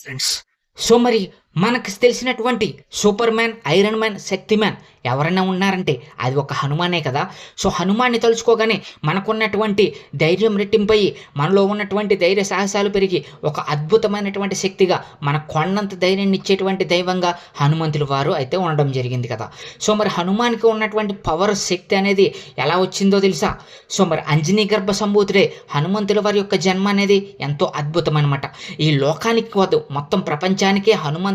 Friends so మరి మనకు తెలిసినటువంటి super man iron man Shaktimaan ఎవరైనా ఉన్నారంటే అది ఒక హనుమానే కదా. సో హనుమాన్ని తలుచుకోగానే మనకున్నటువంటి ధైర్యం రెట్టింపై మనలో ఉన్నటువంటి ధైర్య సాహసాలు పెరిగి ఒక అద్భుతమైనటువంటి శక్తిగా మన కొండంత ధైర్యాన్ని ఇచ్చేటువంటి దైవంగా హనుమంతుల వారు అయితే ఉండడం జరిగింది కదా. సో మరి హనుమాన్కి ఉన్నటువంటి పవర్ శక్తి అనేది ఎలా వచ్చిందో తెలుసా? సో మరి అంజనీ గర్భ సంభూతుడే హనుమంతుల వారి యొక్క జన్మ అనేది ఎంతో అద్భుతమనమాట ఈ లోకానికి కాదు మొత్తం ప్రపంచానికే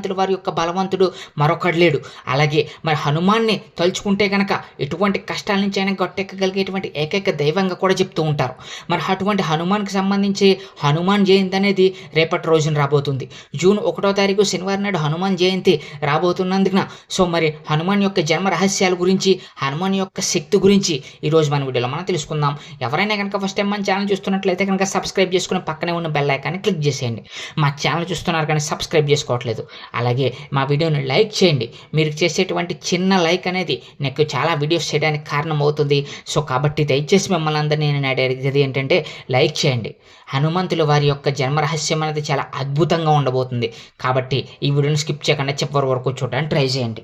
హనుమంతుల వారి యొక్క బలవంతుడు మరొకడు లేడు. అలాగే మరి హనుమాన్ని తలుచుకుంటే గనక ఎటువంటి కష్టాల నుంచి అయినా గట్టెక్కగలిగేటువంటి ఏకైక దైవంగా కూడా చెప్తూ ఉంటారు. మరి అటువంటి హనుమాన్కి సంబంధించి హనుమాన్ జయంతి అనేది రేపటి రోజున రాబోతుంది. జూన్ ఒకటో తారీఖు శనివారం నాడు హనుమాన్ జయంతి రాబోతున్నందున సో మరి హనుమాన్ యొక్క జన్మ రహస్యాల గురించి హనుమాన్ యొక్క శక్తి గురించి ఈరోజు మన వీడియోలో మనం తెలుసుకుందాం. ఎవరైనా కనుక ఫస్ట్ టైం మన ఛానల్ చూస్తున్నట్లయితే కనుక సబ్స్క్రైబ్ చేసుకుని పక్కనే ఉన్న బెల్ ఐకాన్ని క్లిక్ చేసేయండి. మా ఛానల్ చూస్తున్నారు కానీ సబ్స్క్రైబ్ చేసుకోవట్లేదు. అలాగే మా వీడియోని లైక్ చేయండి. మీరు చేసేటువంటి చిన్న లైక్ అనేది నాకు చాలా వీడియోస్ చేయడానికి కారణం అవుతుంది సో కాబట్టి దయచేసి మిమ్మల్ని అందరినీ నేను అడిగేది ఏంటంటే లైక్ చేయండి. హనుమంతుల వారి యొక్క జన్మరహస్యం అనేది చాలా అద్భుతంగా ఉండబోతుంది. కాబట్టి ఈ వీడియోని స్కిప్ చేయకుండా చివరి వరకు చూడడానికి ట్రై చేయండి.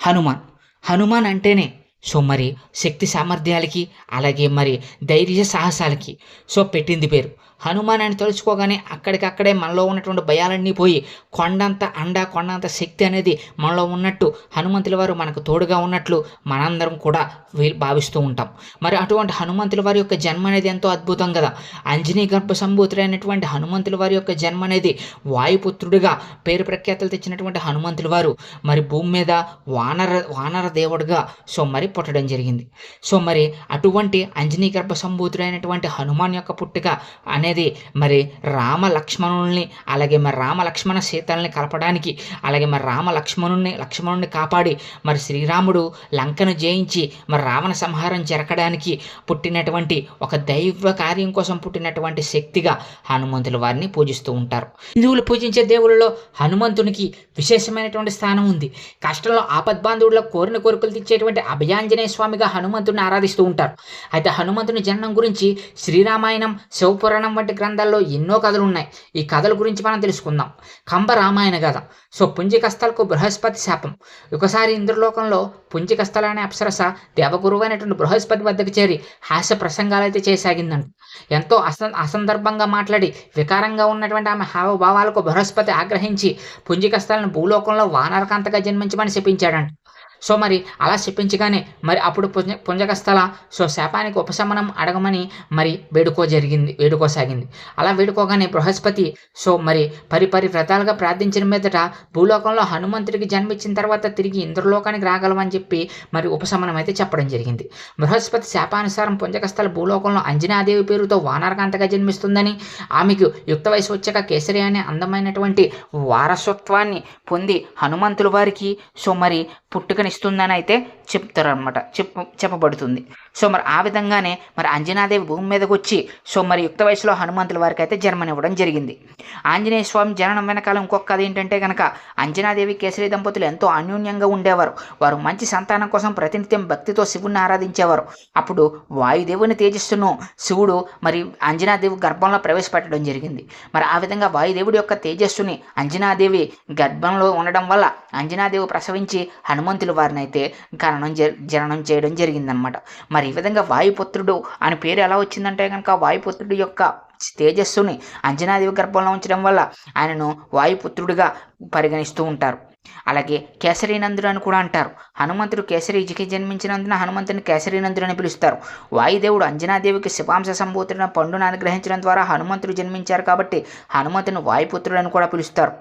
హనుమాన్. హనుమాన్ అంటేనే సో మరి శక్తి సామర్థ్యాలకి అలాగే మరి ధైర్య సాహసాలకి సో పెట్టింది పేరు. హనుమాన్ అని తలుచుకోగానే అక్కడికక్కడే మనలో ఉన్నటువంటి భయాలన్నీ పోయి కొండంత అండ కొండంత శక్తి అనేది మనలో ఉన్నట్టు హనుమంతుల వారు మనకు తోడుగా ఉన్నట్లు మనందరం కూడా భావిస్తూ ఉంటాం. మరి అటువంటి హనుమంతుల వారి యొక్క జన్మ అనేది ఎంతో అద్భుతం కదా. అంజనీ గర్భ సంభూతుడైనటువంటి హనుమంతుల వారి యొక్క జన్మ అనేది వాయుపుత్రుడిగా పేరు ప్రఖ్యాతలు తెచ్చినటువంటి హనుమంతుల వారు మరి భూమి మీద వానర వానర దేవుడిగా సో మరి పుట్టడం జరిగింది. సో మరి అటువంటి అంజనీ గర్భ సంభూతుడైనటువంటి హనుమాన్ యొక్క పుట్టుక అనేది మరి రామ లక్ష్మణుల్ని అలాగే మరి రామ లక్ష్మణ సీతల్ని కలపడానికి అలాగే మరి రామ లక్ష్మణుణ్ణి లక్ష్మణుని కాపాడి మరి శ్రీరాముడు లంకను జయించి మరి రావణ సంహారం జరగడానికి పుట్టినటువంటి ఒక దైవ కార్యం కోసం పుట్టినటువంటి శక్తిగా హనుమంతుల వారిని పూజిస్తూ ఉంటారు. హిందువులు పూజించే దేవుళ్ళలో హనుమంతునికి విశేషమైనటువంటి స్థానం ఉంది. కష్టంలో ఆపద్బాంధవుల్లో కోరిన కోరికలు తెచ్చేటువంటి అభయాంజనేయ స్వామిగా హనుమంతుడిని ఆరాధిస్తూ ఉంటారు. అయితే హనుమంతుని జననం గురించి శ్రీరామాయణం శివపురాణం వంటి గ్రంథాల్లో ఎన్నో కథలు ఉన్నాయి ఈ కథల గురించి మనం తెలుసుకుందాం. కంబ రామాయణ కథ. సో పుంజికస్తలకు బృహస్పతి శాపం. ఒకసారి ఇంద్రలోకంలో పుంజికస్తల అనే అప్సరస దేవగురువు అయినటువంటి బృహస్పతి వద్దకు చేరి హాస్య ప్రసంగాలు అయితే చేయసాగిందంట ఎంతో అస అసందర్భంగా మాట్లాడి వికారంగా ఉన్నటువంటి ఆమె హావభావాలకు బృహస్పతి ఆగ్రహించి పుంజికస్తలను భూలోకంలో వానరకాంతగా జన్మించమని శపించాడంట. సో మరి అలా చెప్పించగానే మరి అప్పుడు పుంజ పుంజకస్థల సో శాపానికి ఉపశమనం అడగమని మరి వేడుకో జరిగింది వేడుకోసాగింది. అలా వేడుకోగానే బృహస్పతి సో మరి పరిపరి వ్రతాలుగా ప్రార్థించిన మీదట భూలోకంలో హనుమంతుడికి జన్మించిన తర్వాత తిరిగి ఇంద్రలోకానికి రాగలమని చెప్పి మరి ఉపశమనం అయితే చెప్పడం జరిగింది. బృహస్పతి శాపానుసారం పుంజకస్థల భూలోకంలో అంజనాదేవి పేరుతో వానరకాంతగా జన్మిస్తుందని ఆమెకు యుక్త వయసు వచ్చాక కేసరి అనే అందమైనటువంటి వారసత్వాన్ని పొంది హనుమంతుల వారికి సో మరి పుట్టుకనిస్తుందని అయితే చెప్తారనమాట చెప్ప చెప్పబడుతుంది. సో మరి ఆ విధంగానే మరి అంజనాదేవి భూమి మీదకి వచ్చి సో మరి యుక్త వయసులో హనుమంతుల వారికి అయితే జన్మనివ్వడం జరిగింది. ఆంజనేయ స్వామి జననం వెనకాల ఇంకొక కథ ఏంటంటే కనుక అంజనాదేవి కేసరి దంపతులు ఎంతో అన్యోన్యంగా ఉండేవారు. వారు మంచి సంతానం కోసం ప్రతినిత్యం భక్తితో శివుణ్ణి ఆరాధించేవారు. అప్పుడు వాయుదేవుని తేజస్సును శివుడు మరి అంజనాదేవి గర్భంలో ప్రవేశపెట్టడం జరిగింది. మరి ఆ విధంగా వాయుదేవుడి యొక్క తేజస్సుని అంజనాదేవి గర్భంలో ఉండడం వల్ల అంజనాదేవి ప్రసవించి హనుమంతుల వారిని అయితే జననం జననం చేయడం జరిగిందనమాట మరి ఈ విధంగా వాయుపుత్రుడు అని పేరు ఎలా వచ్చిందంటే కనుక వాయుపుత్రుడు యొక్క తేజస్సుని అంజనాదేవి గర్భంలో ఉంచడం వల్ల ఆయనను వాయుపుత్రుడిగా పరిగణిస్తూ ఉంటారు. అలాగే కేసరీనందుడు అని కూడా అంటారు. హనుమంతుడు కేసరీజికి జన్మించినందున హనుమంతుని కేసరీనందుడు అని పిలుస్తారు. వాయుదేవుడు అంజనాదేవికి శివాంశ సంభూతుడిన పండును అనుగ్రహించడం ద్వారా హనుమంతుడు జన్మించారు కాబట్టి హనుమంతుని వాయుపుత్రుడు అని కూడా పిలుస్తారు.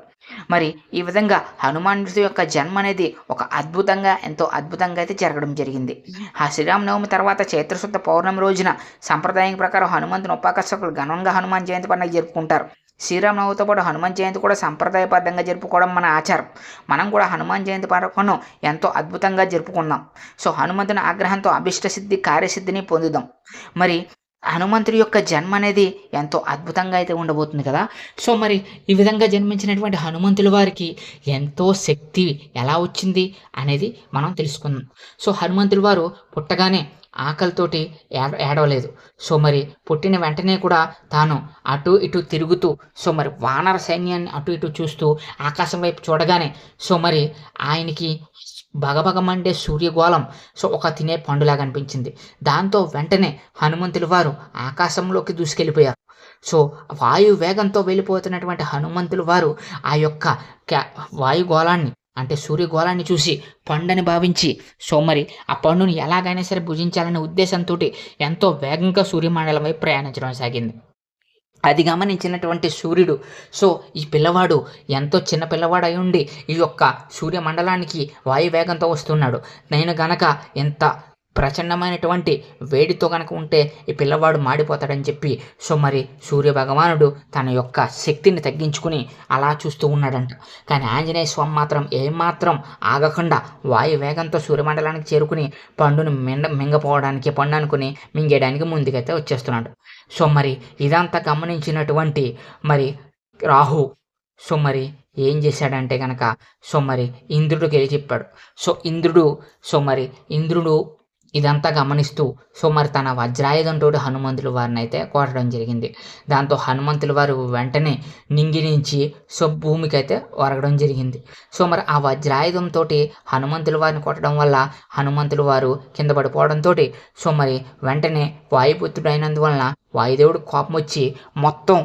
మరి ఈ విధంగా హనుమానుడి యొక్క జన్మ అనేది ఒక అద్భుతంగా ఎంతో అద్భుతంగా అయితే జరగడం జరిగింది. ఆ శ్రీరామనవమి తర్వాత చైత్రశుద్ధ పౌర్ణమి రోజున సంప్రదాయం ప్రకారం హనుమంతుని ఉపాకర్షకులు ఘనంగా హనుమాన్ జయంతి పండుగ జరుపుకుంటారు. శ్రీరామనవమితో పాటు హనుమాన్ జయంతి కూడా సంప్రదాయబద్ధంగా జరుపుకోవడం మన ఆచారం. మనం కూడా హనుమాన్ జయంతి పండుగను ఎంతో అద్భుతంగా జరుపుకున్నాం. సో హనుమంతుని ఆగ్రహంతో అభిష్ట సిద్ధి కార్యసిద్ధిని పొందుదాం. మరి హనుమంతుడి యొక్క జన్మ అనేది ఎంతో అద్భుతంగా అయితే ఉండబోతుంది కదా. సో మరి ఈ విధంగా జన్మించినటువంటి హనుమంతుల వారికి ఎంతో శక్తి ఎలా వచ్చింది అనేది మనం తెలుసుకుందాం. సో హనుమంతుల వారు పుట్టగానే ఆకలితోటి ఏడ ఏడవలేదు. సో మరి పుట్టిన వెంటనే కూడా తాను అటు ఇటు తిరుగుతూ సో మరి వానర సైన్యాన్ని అటు ఇటు చూస్తూ ఆకాశం వైపు చూడగానే సో మరి ఆయనకి భగభగమండే సూర్యగోళం సో ఒక తినే పండులాగా అనిపించింది. దాంతో వెంటనే హనుమంతుల వారు ఆకాశంలోకి దూసుకెళ్ళిపోయారు. సో వాయు వేగంతో వెళ్ళిపోతున్నటువంటి హనుమంతుల వారు ఆ యొక్క క్యా వాయుగోళాన్ని అంటే సూర్యగోళాన్ని చూసి పండని భావించి సో మరి ఆ పండుని ఎలాగైనా సరే భుజించాలనే ఉద్దేశంతో ఎంతో వేగంగా సూర్యమండలం వైపు ప్రయాణించడం సాగింది. అది గమనించినటువంటి సూర్యుడు సో ఈ పిల్లవాడు ఎంతో చిన్న పిల్లవాడు అయి ఉండి ఈ యొక్క సూర్యమండలానికి వాయువేగంతో వస్తున్నాడు. నేను గనక ఎంత ప్రచండమైనటువంటి వేడితో కనుక ఉంటే ఈ పిల్లవాడు మాడిపోతాడని చెప్పి సో మరి సూర్య భగవానుడు తన యొక్క శక్తిని తగ్గించుకుని అలా చూస్తూ ఉన్నాడంట. కానీ ఆంజనేయ స్వామి మాత్రం ఏమాత్రం ఆగకుండా వాయు వేగంతో సూర్యమండలానికి చేరుకుని పండును మిండ మింగపోవడానికి పండు అనుకుని మింగేయడానికి ముందుకైతే వచ్చేస్తున్నాడు. సో మరి ఇదంతా గమనించినటువంటి మరి రాహు సో మరి ఏం చేశాడంటే కనుక సో మరి ఇంద్రుడికి వెళ్ళి చెప్పాడు. సో ఇంద్రుడు సో మరి ఇంద్రుడు ఇదంతా గమనిస్తూ సో మరి తన వజ్రాయుధంతో హనుమంతుల వారిని అయితే కొట్టడం జరిగింది. దాంతో హనుమంతుల వారు వెంటనే నింగిరించి సో భూమికి అయితే ఒరగడం జరిగింది. సో మరి ఆ వజ్రాయుధంతో హనుమంతుల వారిని కొట్టడం వల్ల హనుమంతుల వారు కింద పడిపోవడంతో సో మరి వెంటనే వాయుపుత్రుడు అయినందువలన వాయుదేవుడు కోపం వచ్చి మొత్తం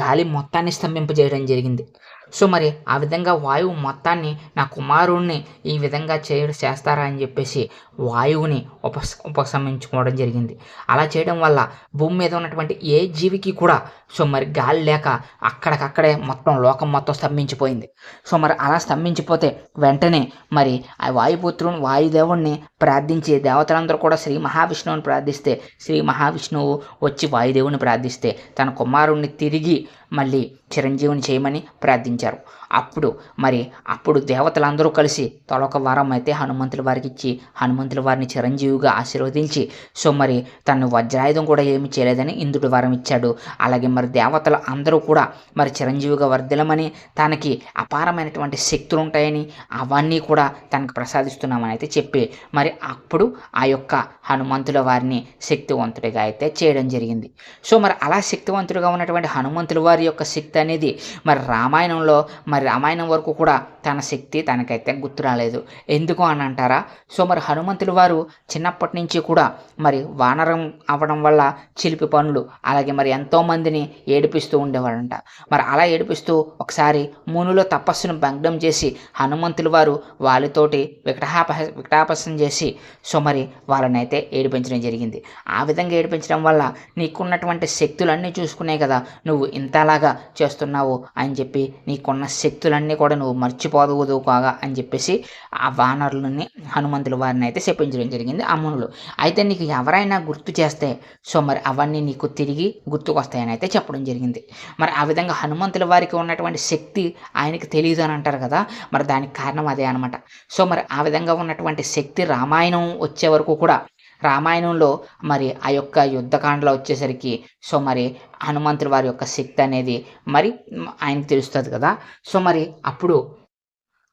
గాలి మొత్తాన్ని స్తంభింపజేయడం జరిగింది. సో మరి ఆ విధంగా వాయువు మొత్తాన్ని నా కుమారుణ్ణి ఈ విధంగా చేయ చేస్తారా అని చెప్పేసి వాయువుని ఉపస్ ఉపశమించుకోవడం జరిగింది. అలా చేయడం వల్ల భూమి మీద ఉన్నటువంటి ఏ జీవికి కూడా సో మరి గాలి లేక అక్కడికక్కడే మొత్తం లోకం మొత్తం స్తంభించిపోయింది. సో మరి అలా స్తంభించిపోతే వెంటనే మరి ఆ వాయుపుత్రుని వాయుదేవుణ్ణి ప్రార్థించి దేవతలందరూ కూడా శ్రీ మహావిష్ణువుని ప్రార్థిస్తే శ్రీ మహావిష్ణువు వచ్చి వాయుదేవుని ప్రార్థిస్తే తన కుమారుణ్ణి తిరిగి మళ్ళీ చిరంజీవిని చేయమని ప్రార్థించారు. అప్పుడు మరి అప్పుడు దేవతలందరూ కలిసి తొలక వరం అయితే హనుమంతుల వారికి ఇచ్చి హనుమంతుల వారిని చిరంజీవిగా ఆశీర్వదించి సో మరి తను వజ్రాయుధం కూడా ఏమి చేయలేదని ఇంద్రుడు వరం ఇచ్చాడు. అలాగే మరి దేవతలు అందరూ కూడా మరి చిరంజీవిగా వర్ధిలమని తనకి అపారమైనటువంటి శక్తులు ఉంటాయని అవన్నీ కూడా తనకు ప్రసాదిస్తున్నామని అయితే చెప్పి మరి అప్పుడు ఆ యొక్క హనుమంతుల వారిని శక్తివంతుడిగా అయితే చేయడం జరిగింది. సో మరి అలా శక్తివంతుడిగా ఉన్నటువంటి హనుమంతుల వారి యొక్క శక్తి అనేది మరి రామాయణంలో మరి మరి రామాయణం వరకు కూడా తన శక్తి తనకైతే గుర్తు రాలేదు. ఎందుకు అని అంటారా? సో మరి హనుమంతులు వారు చిన్నప్పటి నుంచి కూడా మరి వానరం అవ్వడం వల్ల చిలిపి పనులు అలాగే మరి ఎంతోమందిని ఏడిపిస్తూ ఉండేవాడంట మరి అలా ఏడిపిస్తూ ఒకసారి మునులో తపస్సును భగ్నం చేసి హనుమంతులు వారు వాళ్ళతోటి వికటాప వికటాపసం చేసి సో మరి వాళ్ళని అయితే ఏడిపించడం జరిగింది. ఆ విధంగా ఏడిపించడం వల్ల నీకున్నటువంటి శక్తులన్నీ చూసుకునే కదా నువ్వు ఇంతలాగా చేస్తున్నావు అని చెప్పి నీకున్న శక్తులన్నీ కూడా నువ్వు పోదు కాగా అని చెప్పేసి ఆ వానరులని హనుమంతుల వారిని అయితే చెప్పించడం జరిగింది ఆ మునులు. అయితే నీకు ఎవరైనా గుర్తు చేస్తే సో మరి అవన్నీ నీకు తిరిగి గుర్తుకొస్తాయని అయితే చెప్పడం జరిగింది. మరి ఆ విధంగా హనుమంతుల వారికి ఉన్నటువంటి శక్తి ఆయనకి తెలియదు అని అంటారు కదా మరి దానికి కారణం అదే అనమాట సో మరి ఆ విధంగా ఉన్నటువంటి శక్తి రామాయణం వచ్చే వరకు కూడా రామాయణంలో మరి ఆ యొక్క యుద్ధకాండలో వచ్చేసరికి సో మరి హనుమంతుల వారి యొక్క శక్తి అనేది మరి ఆయనకు తెలుస్తుంది కదా. సో మరి అప్పుడు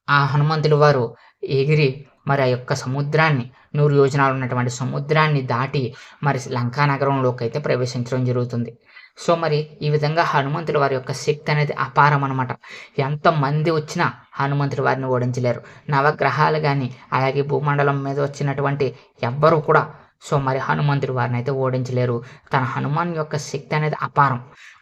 ఆ హనుమంతుల వారు ఎగిరి మరి ఆ యొక్క సముద్రాన్ని నూరు యోజనాలు ఉన్నటువంటి సముద్రాన్ని దాటి మరి లంకా నగరంలోకి అయితే ప్రవేశించడం జరుగుతుంది. సో మరి ఈ విధంగా హనుమంతుల వారి యొక్క శక్తి అనేది అపారం అనమాట ఎంతమంది వచ్చినా హనుమంతుల వారిని ఓడించలేరు. నవగ్రహాలు కానీ అలాగే భూమండలం మీద వచ్చినటువంటి ఎవ్వరూ కూడా సో మరి హనుమంతుడు వారిని అయితే ఓడించలేరు. తన హనుమాన్ యొక్క శక్తి అనేది అపారం.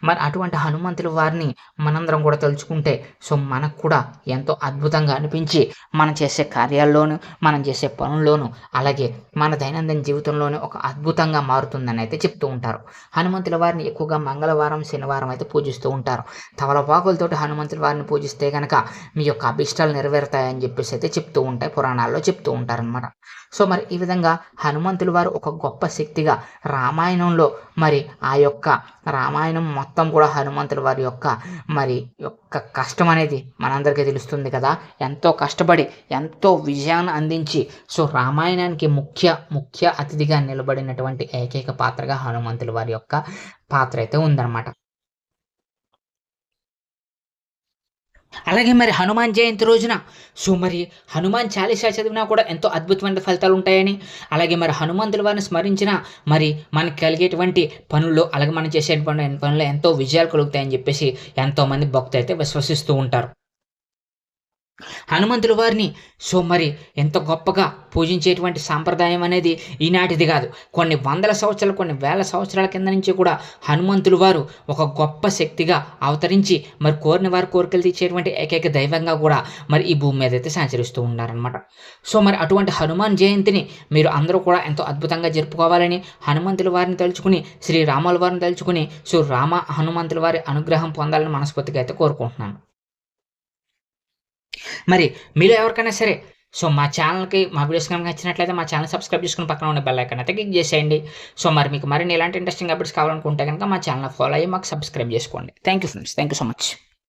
మరి అటువంటి హనుమంతుల వారిని మనందరం కూడా తలుచుకుంటే సో మనకు కూడా ఎంతో అద్భుతంగా అనిపించి మనం చేసే కార్యాల్లోనూ మనం చేసే పనుల్లోనూ అలాగే మన దైనందిన జీవితంలోనూ ఒక అద్భుతంగా మారుతుందని అయితే చెప్తూ ఉంటారు. హనుమంతుల వారిని ఎక్కువగా మంగళవారం శనివారం అయితే పూజిస్తూ ఉంటారు. తవలపాకులతోటి హనుమంతుల వారిని పూజిస్తే కనుక మీ యొక్క అభిష్టాలు నెరవేరుతాయని చెప్పేసి అయితే చెప్తూ ఉంటాయి పురాణాల్లో చెప్తూ ఉంటారనమాట సో మరి ఈ విధంగా హనుమంతుల వారు ఒక గొప్ప శక్తిగా రామాయణంలో మరి ఆ యొక్క రామాయణం మొత్తం కూడా హనుమంతుల వారి యొక్క మరి యొక్క కష్టం అనేది మనందరికీ తెలుస్తుంది కదా. ఎంతో కష్టపడి ఎంతో విజయాన్ని అందించి సో రామాయణానికి ముఖ్య ముఖ్య అతిథిగా నిలబడినటువంటి ఏకైక పాత్రగా హనుమంతుల వారి యొక్క పాత్ర అయితే ఉందన్నమాట. అలాగే మరి హనుమాన్ జయంతి రోజున సో మరి హనుమాన్ చాలీసా చదివినా కూడా ఎంతో అద్భుతమైన ఫలితాలు ఉంటాయని అలాగే మరి హనుమంతుల వారిని స్మరించిన మరి మనకి కలిగేటువంటి పనుల్లో అలాగే మనం చేసేటువంటి పనుల్లో ఎంతో విజయాలు కలుగుతాయని చెప్పేసి ఎంతోమంది భక్తులు అయితే విశ్వసిస్తూ ఉంటారు. హనుమంతుల వారిని సో మరి ఎంత గొప్పగా పూజించేటువంటి సాంప్రదాయం అనేది ఈనాటిది కాదు. కొన్ని వందల సంవత్సరాలు కొన్ని వేల సంవత్సరాల కింద నుంచి కూడా హనుమంతులు వారు ఒక గొప్ప శక్తిగా అవతరించి మరి కోరిన వారి కోరికలు తీర్చేటువంటి ఏకైక దైవంగా కూడా మరి ఈ భూమి మీద అయితే సంచరిస్తూ ఉన్నారనమాట సో మరి అటువంటి హనుమాన్ జయంతిని మీరు అందరూ కూడా ఎంతో అద్భుతంగా జరుపుకోవాలని హనుమంతుల వారిని తలుచుకుని శ్రీ రాముల వారిని తలుచుకుని సో రామ హనుమంతుల వారి అనుగ్రహం పొందాలని మనస్ఫూర్తిగా అయితే కోరుకుంటున్నాను. మరి మీరు ఎవరికైనా సరే సో మా ఛానల్కి మా వీడియోస్ కనుక నచ్చినట్లయితే మా ఛానల్ సబ్స్క్రైబ్ చేసుకుని పక్కన ఉన్న బెల్ ఐకన్ అయితే క్లిక్ చేసేయండి. సో మరి మీకు మరిన్ని ఇలాంటి ఇంట్రెస్టింగ్ అప్డేట్స్ కావాలనుకుంటే కనుక మా ఛానల్ ఫాలో అయ్యి మాకు సబ్స్క్రైబ్ చేసుకోండి. Thank you friends thank you so much